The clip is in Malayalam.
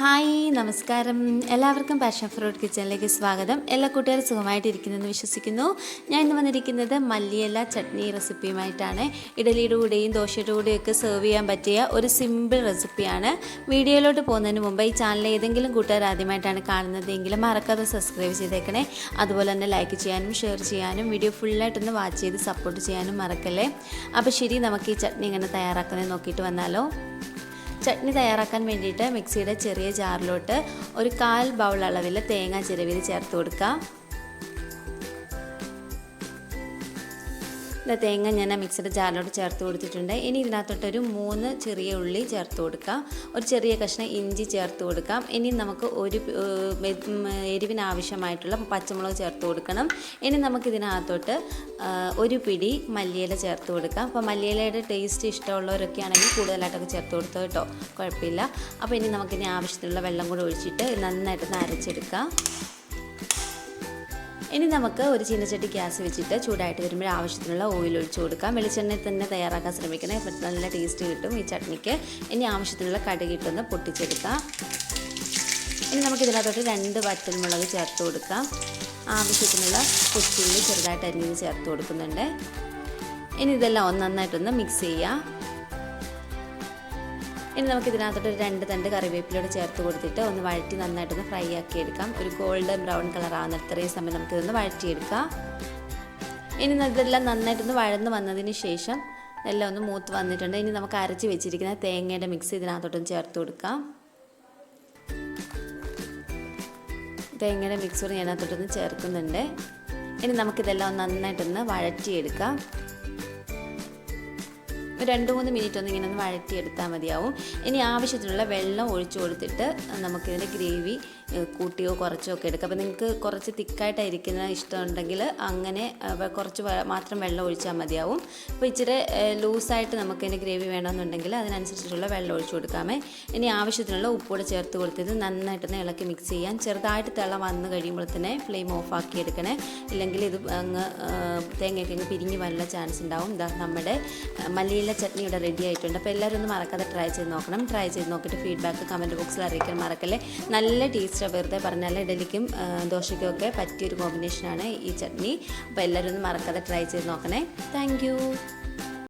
ഹായ് നമസ്കാരം. എല്ലാവർക്കും പാഷൻ ഫ്രൂട്ട് കിച്ചണിലേക്ക് സ്വാഗതം. എല്ലാ കൂട്ടുകാരും സുഖമായിട്ടിരിക്കുന്നെന്ന് വിശ്വസിക്കുന്നു. ഞാൻ ഇന്ന് വന്നിരിക്കുന്നത് മല്ലിയല ചട്നി റെസിപ്പിയുമായിട്ടാണ്. ഇഡലിയുടെ കൂടെയും ദോശയുടെ കൂടെയൊക്കെ സെർവ് ചെയ്യാൻ പറ്റിയ ഒരു സിമ്പിൾ റെസിപ്പിയാണ് വീഡിയോയിലോട്ട് പോകുന്നതിന് മുമ്പ് ഈ ചാനൽ ഏതെങ്കിലും കൂട്ടുകാർ ആദ്യമായിട്ടാണ് കാണുന്നതെങ്കിൽ മറക്കാതെ സബ്സ്ക്രൈബ് ചെയ്തേക്കണേ. അതുപോലെ തന്നെ ലൈക്ക് ചെയ്യാനും ഷെയർ ചെയ്യാനും വീഡിയോ ഫുള്ളായിട്ടൊന്ന് വാച്ച് ചെയ്ത് സപ്പോർട്ട് ചെയ്യാനും മറക്കല്ലേ? അപ്പോൾ ശരി നമുക്ക് ഈ ചട്നി ഇങ്ങനെ തയ്യാറാക്കുന്നത് നോക്കിയിട്ട് വന്നാലോ. ചട്നി തയ്യാറാക്കാൻ വേണ്ടിയിട്ട് മിക്സിയുടെ ചെറിയ ജാറിലോട്ട് ഒരു കാൽ ബൗൾ അളവിൽ തേങ്ങ ചിരവിൽ ചേർത്ത് കൊടുക്കാം. ഇത് തേങ്ങ ഞാൻ ആ മിക്സിയുടെ ജാറിലോട്ട് ചേർത്ത് കൊടുത്തിട്ടുണ്ട്. ഇനി ഇതിനകത്തോട്ടൊരു മൂന്ന് ചെറിയ ഉള്ളി ചേർത്ത് കൊടുക്കാം. ഒരു ചെറിയ കഷ്ണം ഇഞ്ചി ചേർത്ത് കൊടുക്കാം. ഇനി നമുക്ക് ഒരു എരിവിന് ആവശ്യമായിട്ടുള്ള പച്ചമുളക് ചേർത്ത് കൊടുക്കണം. ഇനി നമുക്ക് ഇതിനകത്തോട്ട് ഒരു പിടി മല്ലിയില ചേർത്ത് കൊടുക്കാം. അപ്പോൾ മല്ലിയിലയുടെ ടേസ്റ്റ് ഇഷ്ടമുള്ളവരൊക്കെ ആണെങ്കിൽ കൂടുതലായിട്ടൊക്കെ ചേർത്ത് കൊടുത്തോ കേട്ടോ. കുഴപ്പമില്ല. അപ്പോൾ ഇനി നമുക്കിനി ആവശ്യത്തിനുള്ള വെള്ളം കൂടെ ഒഴിച്ചിട്ട് നന്നായിട്ടൊന്ന് അരച്ചെടുക്കാം. ഇനി നമുക്ക് ഒരു ചീനച്ചട്ടി ഗ്യാസ് വെച്ചിട്ട് ചൂടായിട്ട് വരുമ്പോൾ ആവശ്യത്തിനുള്ള ഓയിൽ ഒഴിച്ച് കൊടുക്കാം. വെളിച്ചെണ്ണയിൽ തന്നെ തയ്യാറാക്കാൻ ശ്രമിക്കണം. അപ്പം നല്ല ടേസ്റ്റ് കിട്ടും ഈ ചട്നിക്ക്. ഇനി ആവശ്യത്തിനുള്ള കടുകിട്ടൊന്ന് പൊട്ടിച്ചെടുക്കാം. ഇനി നമുക്ക് ഇതിനകത്തോട്ട് രണ്ട് വറ്റൽമുളക് ചേർത്ത് കൊടുക്കാം. ആവശ്യത്തിനുള്ള കൊച്ചുള്ളി ചെറുതായിട്ട് അരിഞ്ഞ് ചേർത്ത് കൊടുക്കുന്നുണ്ട്. ഇനി ഇതെല്ലാം ഒന്ന് നന്നായിട്ടൊന്ന് മിക്സ് ചെയ്യാം. ഇനി നമുക്ക് ഇതിനകത്തോട്ട് ഒരു രണ്ട് തണ്ട് കറിവേപ്പിലൂടെ ചേർത്ത് കൊടുത്തിട്ട് ഒന്ന് വഴറ്റി നന്നായിട്ടൊന്ന് ഫ്രൈ ആക്കി എടുക്കാം ഒരു ഗോൾഡൻ ബ്രൗൺ കളർ ആവുന്ന ഇത്രയും സമയം നമുക്കിതൊന്ന് വഴറ്റിയെടുക്കാം. ഇനി ഇതെല്ലാം നന്നായിട്ടൊന്ന് വഴന്ന് വന്നതിന് ശേഷം എല്ലാം ഒന്ന് മൂത്ത് വന്നിട്ടുണ്ട്. ഇനി നമുക്ക് അരച്ച് വെച്ചിരിക്കുന്ന തേങ്ങയുടെ മിക്സ് ഇതിനകത്തോട്ടൊന്ന് ചേർത്ത് കൊടുക്കാം. തേങ്ങയുടെ മിക്സർ ഞാനകത്തോട്ടൊന്ന് ചേർക്കുന്നുണ്ട്. ഇനി നമുക്കിതെല്ലാം നന്നായിട്ടൊന്ന് വഴറ്റിയെടുക്കാം. രണ്ട് മൂന്ന് മിനിറ്റ് ഒന്ന് ഇങ്ങനെ ഒന്ന് വഴറ്റിയെടുത്താൽ മതിയാവും. ഇനി ആവശ്യത്തിനുള്ള വെള്ളം ഒഴിച്ചു കൊടുത്തിട്ട് നമുക്കിതിന്റെ ഗ്രേവി കൂട്ടിയോ കുറച്ചോ ഒക്കെ എടുക്കാം. അപ്പോൾ നിങ്ങൾക്ക് കുറച്ച് തിക്കായിട്ടായിരിക്കുന്ന ഇഷ്ടമുണ്ടെങ്കിൽ അങ്ങനെ കുറച്ച് മാത്രം വെള്ളം ഒഴിച്ചാൽ മതിയാവും. അപ്പോൾ ഇച്ചിരി ലൂസായിട്ട് നമുക്ക് ഇതിന്റെ ഗ്രേവി വേണമെന്നുണ്ടെങ്കിൽ അതിനനുസരിച്ചിട്ടുള്ള വെള്ളം ഒഴിച്ചു കൊടുക്കാമേ. ഇനി ആവശ്യത്തിനുള്ള ഉപ്പൂടെ ചേർത്ത് കൊടുത്തിട്ട് നന്നായിട്ടൊന്ന് ഇളക്കി മിക്സ് ചെയ്യാം. ചെറുതായിട്ട് തിള വന്ന് കഴിയുമ്പോൾ തന്നെ ഫ്ലെയിം ഓഫ് ആക്കി എടുക്കണേ. ഇല്ലെങ്കിൽ ഇത് അങ്ങ് തേങ്ങയൊക്കെ അങ്ങ് പിരിഞ്ഞ് വരാനുള്ള ചാൻസ് ഉണ്ടാവും. നമ്മുടെ മല്ലിയില ചട്നി ഇവിടെ റെഡി ആയിട്ടുണ്ട്. അപ്പോൾ എല്ലാവരും ഒന്ന് മറക്കാതെ ട്രൈ ചെയ്ത് നോക്കണം. ട്രൈ ചെയ്ത് നോക്കിയിട്ട് ഫീഡ്ബാക്ക് കമന്റ് ബോക്സിൽ അറിയിക്കാൻ മറക്കല്ലേ. നല്ല ടേസ്റ്റ് വെറുതെ പറഞ്ഞാൽ ഇഡലിക്കും ദോശയ്ക്കും ഒക്കെ പറ്റിയൊരു കോമ്പിനേഷനാണ് ഈ ചട്നി. അപ്പോൾ എല്ലാവരും ഒന്ന് മറക്കാതെ ട്രൈ ചെയ്ത് നോക്കണേ. താങ്ക്